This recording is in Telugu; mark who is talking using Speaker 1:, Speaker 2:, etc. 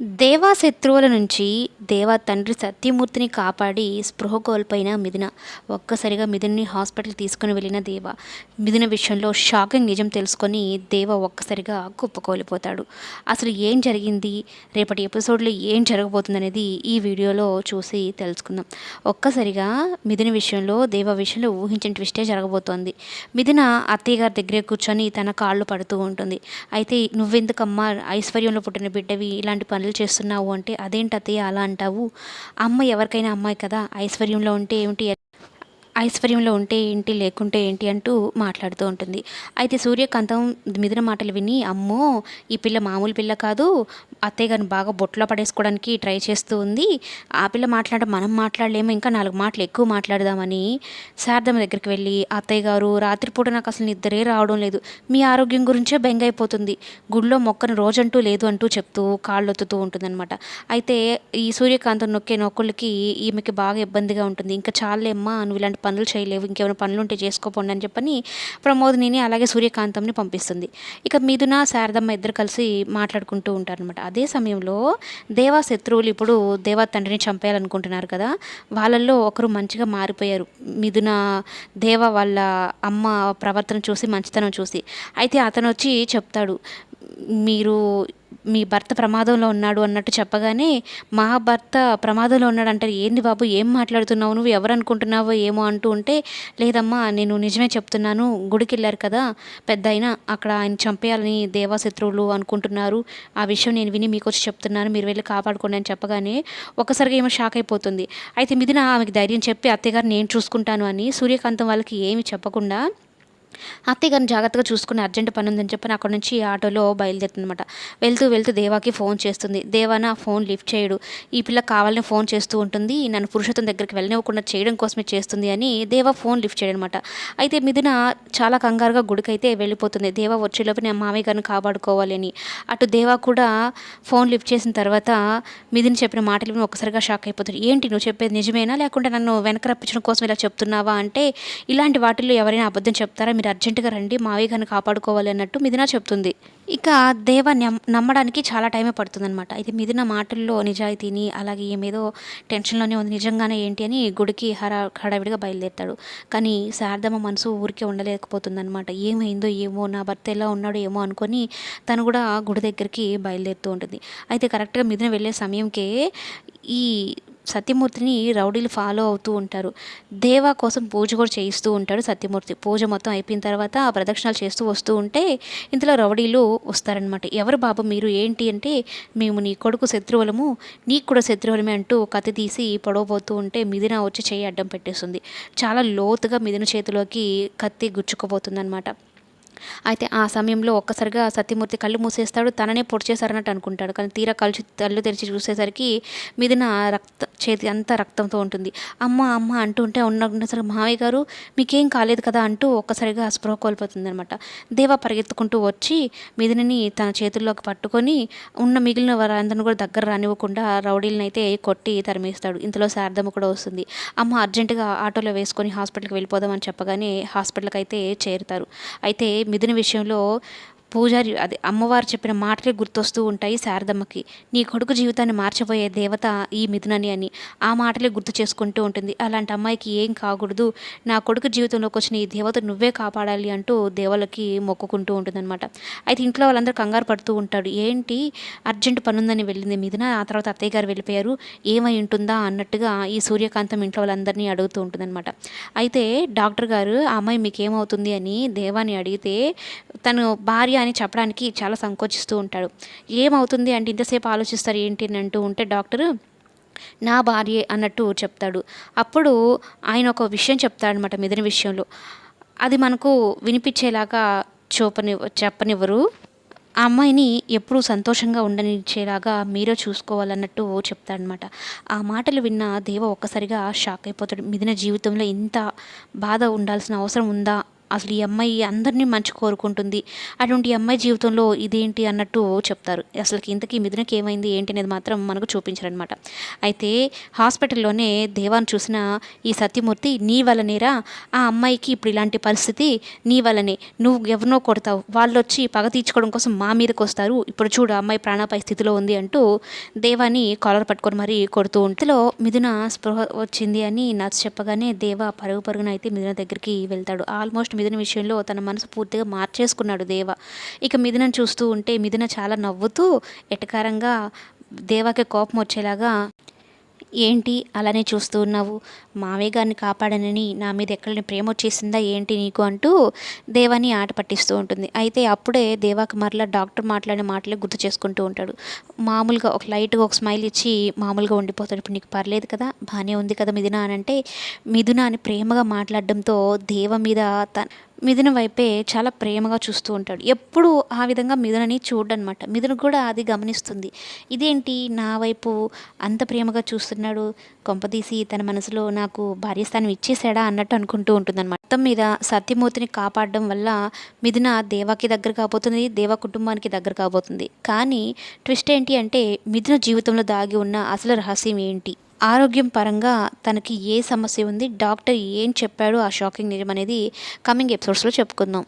Speaker 1: దేవా శత్రువుల నుంచి దేవా తండ్రి సత్యమూర్తిని కాపాడి స్పృహ కోల్పోయిన మిథున ఒక్కసారిగా మిథున్ని హాస్పిటల్ తీసుకుని వెళ్ళిన దేవ మిథున విషయంలో షాకింగ్ నిజం తెలుసుకొని దేవ ఒక్కసారిగా కుప్పకోలిపోతాడు. అసలు ఏం జరిగింది? రేపటి ఎపిసోడ్లో ఏం జరగబోతుంది అనేది ఈ వీడియోలో చూసి తెలుసుకుందాం. ఒక్కసారిగా మిథున విషయంలో దేవ విషయంలో ఊహించిన ట్విస్టే జరగబోతోంది. మిథున అత్తయ్య గారి దగ్గరే కూర్చొని తన కాళ్ళు పడుతూ ఉంటుంది. అయితే నువ్వెందుకమ్మా? ఐశ్వర్యంలో పుట్టిన బిడ్డవి ఇలాంటి పనులు చేస్తున్నావు అంటే అదేంటి అత్తయ్య అలా అంటావు? అమ్మ ఎవరికైనా అమ్మాయి కదా ఐశ్వర్యంలో ఉంటే ఏమిటి? ఐశ్వర్యంలో ఉంటే ఏంటి లేకుంటే ఏంటి అంటూ మాట్లాడుతూ ఉంటుంది. అయితే సూర్యకాంతం మిదిన మాటలు విని అమ్మో ఈ పిల్ల మామూలు పిల్ల కాదు అత్తయ్య గారిని బాగా బొట్లో పడేసుకోవడానికి ట్రై చేస్తూ ఉంది. ఆ పిల్ల మాట్లాడ మనం మాట్లాడలేము ఇంకా నాలుగు మాటలు ఎక్కువ మాట్లాడదామని శారదమ్మ దగ్గరికి వెళ్ళి అత్తయ్య గారు రాత్రిపూట నాకు అసలు నిద్రే రావడం లేదు. మీ ఆరోగ్యం గురించే బెంగ అయిపోతుంది. గుడిలో మొక్కను రోజంటూ లేదు అంటూ చెప్తూ కాళ్ళు ఒత్తుతూ ఉంటుందన్నమాట. అయితే ఈ సూర్యకాంతం నొక్కే నొక్కులకి ఈమెకి బాగా ఇబ్బందిగా ఉంటుంది. ఇంకా చాలేమ్మా నువ్వు ఇలాంటి పనులు చేయలేవు ఇంకేమైనా పనులు ఉంటే చేసుకోపోండి అని చెప్పని ప్రమోదిని అలాగే సూర్యకాంతంని పంపిస్తుంది. ఇక మిథున శారదమ్మ ఇద్దరు కలిసి మాట్లాడుకుంటూ ఉంటారనమాట అదే సమయంలో దేవా శత్రువులు ఇప్పుడు దేవా తండ్రిని చంపేయాలనుకుంటున్నారు కదా వాళ్ళల్లో ఒకరు మంచిగా మారిపోయారు. మిథున దేవ వాళ్ళ అమ్మ ప్రవర్తన చూసి మంచితనం చూసి. అయితే అతను వచ్చి చెప్తాడు మీరు మీ భర్త ప్రమాదంలో ఉన్నాడు అన్నట్టు చెప్పగానే మా భర్త ప్రమాదంలో ఉన్నాడు అంటారు ఏంది బాబు? ఏం మాట్లాడుతున్నావు? నువ్వు ఎవరు అనుకుంటున్నావో ఏమో అంటూ ఉంటే లేదమ్మా నేను నిజమే చెప్తున్నాను. గుడికి వెళ్ళారు కదా పెద్ద అయినా అక్కడ ఆయన చంపేయాలని దేవాశత్రువులు అనుకుంటున్నారు. ఆ విషయం నేను విని మీకు వచ్చి చెప్తున్నాను. మీరు వెళ్ళి కాపాడుకోండి అని చెప్పగానే ఒకసారిగా ఏమో షాక్ అయిపోతుంది. అయితే మిదిన ఆమెకి ధైర్యం చెప్పి అత్తయ్యగారు నేను చూసుకుంటాను అని సూర్యకాంతం వాళ్ళకి ఏమి చెప్పకుండా అత్తయ్య గారిని జాగ్రత్తగా చూసుకుని అర్జెంట్ పని ఉందని చెప్పని అక్కడ నుంచి ఆటోలో బయలుదేరుతుందన్నమాట వెళ్తూ వెళ్తూ దేవాకి ఫోన్ చేస్తుంది. దేవా నా ఫోన్ లిఫ్ట్ చేయడు. ఈ పిల్ల కావాలని ఫోన్ చేస్తూ ఉంటుంది. నన్ను పురుషోత్తం దగ్గరికి వెళ్ళనివ్వకుండా చేయడం కోసమే చేస్తుంది అని దేవా ఫోన్ లిఫ్ట్ చేయడనమాట అయితే మిథున చాలా కంగారుగా గుడికైతే వెళ్ళిపోతుంది. దేవా వచ్చేలోపు నేను మామయ్య గారిని కాపాడుకోవాలి అని. అటు దేవా కూడా ఫోన్ లిఫ్ట్ చేసిన తర్వాత మిథున చెప్పిన మాటలు విని ఒక్కసారిగా షాక్ అయిపోతుంది ఏంటి నువ్వు చెప్పేది నిజమేనా? లేకుంటే నన్ను వెనక రప్పించడం కోసం ఇలా చెప్తున్నావా? అంటే ఇలాంటి వాటిల్లో ఎవరైనా అబద్ధం చెప్తారా? మీరు అర్జెంటుగా రండి మావయ్య గారిని కాపాడుకోవాలి అన్నట్టు మిథున చెప్తుంది. ఇక దేవ నమ్- నమ్మడానికి చాలా టైమే పడుతుందనమాట అయితే మిథున మాటల్లో నిజాయితీని అలాగే ఏమేదో టెన్షన్లోనే ఉంది నిజంగానే ఏంటి అని గుడికి హర హడావిడిగా బయలుదేరుతాడు. కానీ శారదమ్మ మనసు ఊరికే ఉండలేకపోతుందనమాట ఏమైందో ఏమో నా భర్త ఎలా ఉన్నాడో ఏమో అనుకొని తను కూడా గుడి దగ్గరికి బయలుదేరుతూ ఉంటుంది. అయితే కరెక్ట్గా మిథున వెళ్ళే సమయంకే ఈ సత్యమూర్తిని రౌడీలు ఫాలో అవుతూ ఉంటారు. దేవా కోసం పూజ కూడా చేయిస్తూ ఉంటాడు సత్యమూర్తి. పూజ మొత్తం అయిపోయిన తర్వాత ఆ ప్రదక్షిణాలు చేస్తూ వస్తూ ఉంటే ఇంతలో రౌడీలు వస్తారనమాట ఎవరు బాబు మీరు? ఏంటి అంటే మేము నీ కొడుకు శత్రువులము నీకు కూడా శత్రువులమే అంటూ కత్తి తీసి పొడవబోతూ ఉంటే మిథున వచ్చి చేయి అడ్డం పెట్టేస్తుంది. చాలా లోతుగా మిథున చేతిలోకి కత్తి గుచ్చుకుపోతుందన్నమాట అయితే ఆ సమయంలో ఒక్కసారిగా సత్యమూర్తి కళ్ళు మూసేస్తాడు. తననే పొడిచేశారన్నట్టు అనుకుంటాడు. కానీ తీరా కళ్ళు కళ్ళు తెరిచి చూసేసరికి మీదిన రక్త చేతి అంతా రక్తంతో ఉంటుంది. అమ్మ అమ్మ అంటూ ఉంటే ఉన్న సరే మావయ్య గారు మీకేం కాలేదు కదా అంటూ ఒక్కసారిగా స్పృహ కోల్పోతుంది అనమాట దేవ పరిగెత్తుకుంటూ వచ్చి మిదిని తన చేతుల్లోకి పట్టుకొని ఉన్న మిగిలిన వారందరిని కూడా దగ్గర రానివ్వకుండా రౌడీలను అయితే కొట్టి తరిమేస్తాడు. ఇంతలో శారదమ్మ కూడా వస్తుంది. అమ్మ అర్జెంటుగా ఆటోలో వేసుకొని హాస్పిటల్కి వెళ్ళిపోదామని చెప్పగానే హాస్పిటల్కి అయితే చేరుతారు. అయితే మిథున విషయంలో పూజారి అదే అమ్మవారు చెప్పిన మాటలే గుర్తొస్తూ ఉంటాయి శారదమ్మకి. నీ కొడుకు జీవితాన్ని మార్చిపోయే దేవత ఈ మిథునని అని ఆ మాటలే గుర్తు చేసుకుంటూ ఉంటుంది. అలాంటి అమ్మాయికి ఏం కాకూడదు. నా కొడుకు జీవితంలోకి వచ్చిన ఈ దేవత నువ్వే కాపాడాలి అంటూ దేవలకి మొక్కుకుంటూ ఉంటుందన్నమాట. అయితే ఇంట్లో వాళ్ళందరూ కంగారు పడుతూ ఉంటాడు ఏంటి? అర్జెంట్ పనుందని వెళ్ళింది మిథున. ఆ తర్వాత అత్తయ్య గారు వెళ్ళిపోయారు. ఏమై ఉంటుందా అన్నట్టుగా ఈ సూర్యకాంతం ఇంట్లో వాళ్ళందరినీ అడుగుతూ ఉంటుందన్నమాట. అయితే డాక్టర్ గారు ఆ అమ్మాయి మీకేమవుతుంది అని దేవాన్ని అడిగితే తను భార్య అని చెప్పడానికి చాలా సంకోచిస్తూ ఉంటాడు. ఏమవుతుంది అంటే ఇంతసేపు ఆలోచిస్తారు ఏంటి అని అంటూ ఉంటే డాక్టరు నా భార్య అన్నట్టు చెప్తాడు. అప్పుడు ఆయన ఒక విషయం చెప్తాడనమాట మిథున విషయంలో. అది మనకు వినిపించేలాగా చూపని చెప్పనివ్వరు. ఆ అమ్మాయిని ఎప్పుడూ సంతోషంగా ఉండనిచ్చేలాగా మీరే చూసుకోవాలన్నట్టు చెప్తాడనమాట ఆ మాటలు విన్న దేవ ఒక్కసారిగా షాక్ అయిపోతాడు. మిదిన జీవితంలో ఇంత బాధ ఉండాల్సిన అవసరం ఉందా అసలు ఈ అమ్మాయి అందరినీ మంచి కోరుకుంటుంది. అటువంటి అమ్మాయి జీవితంలో ఇదేంటి అన్నట్టు చెప్తారు. అసలు ఇంతకీ మిథునకి ఏమైంది ఏంటి అనేది మాత్రం మనకు చూపించారనమాట అయితే హాస్పిటల్లోనే దేవాన్ని చూసిన ఈ సత్యమూర్తి నీ వలనేరా? ఆ అమ్మాయికి ఇప్పుడు ఇలాంటి పరిస్థితి నీ వలనే. నువ్వు ఎవరినో కొడతావు. వాళ్ళు వచ్చి పగ తీర్చుకోవడం కోసం మా మీదకి వస్తారు. ఇప్పుడు చూడు అమ్మాయి ప్రాణాపాయ స్థితిలో ఉంది అంటూ దేవాని కాలర్ పట్టుకొని మరీ కొడుతూ ఉంటేలో మిథున స్పృహ వచ్చింది అని నచ్చ చెప్పగానే దేవ పరుగు పరుగున అయితే మిథున దగ్గరికి వెళ్తాడు. ఆల్మోస్ట్ మిథున విషయంలో తన మనసు పూర్తిగా మార్చేసుకున్నాడు దేవ. ఇక మిథునను చూస్తూ ఉంటే మిథున చాలా నవ్వుతూ ఎటకారంగా దేవాకి కోపం వచ్చేలాగా ఏంటి? అలానే చూస్తూ ఉన్నావు. మావయ్య గారిని కాపాడనని నా మీద ఎక్కడని ప్రేమ వచ్చేసిందా ఏంటి నీకు అంటూ దేవాని ఆట పట్టిస్తూ ఉంటుంది. అయితే అప్పుడే దేవాకి మరలా డాక్టర్ మాట్లాడిన మాటలే గుర్తు చేసుకుంటూ ఉంటాడు. మామూలుగా ఒక లైట్గా ఒక స్మైల్ ఇచ్చి మామూలుగా ఉండిపోతాడు. ఇప్పుడు నీకు పర్లేదు కదా బాగానే ఉంది కదా మిథున అని అంటే మిథున అని ప్రేమగా మాట్లాడడంతో దేవ మీద తన మిథున వైపే చాలా ప్రేమగా చూస్తూ ఉంటాడు. ఎప్పుడు ఆ విధంగా మిథునని చూడనమాట. మిథున కూడా అది గమనిస్తుంది. ఇదేంటి నా వైపు అంత ప్రేమగా చూస్తున్నాడు? కొంపదీసి తన మనసులో నాకు భార్యస్థానం ఇచ్చేసాడా అన్నట్టు అనుకుంటూ ఉంటుందన్నమాట. మొత్తం మీద సత్యమూర్తిని కాపాడడం వల్ల మిథున దేవాకి దగ్గర కాబోతుంది దేవ కుటుంబానికి దగ్గర కాబోతుంది. కానీ ట్విస్ట్ ఏంటి అంటే మిథున జీవితంలో దాగి ఉన్న అసలు రహస్యం ఏంటి? ఆరోగ్యం పరంగా తనకి ఏ సమస్య ఉంది డాక్టర్ ఏం చెప్పాడు ఆ షాకింగ్ నిజం అనేది కమింగ్ ఎపిసోడ్స్లో చెప్పుకుందాం.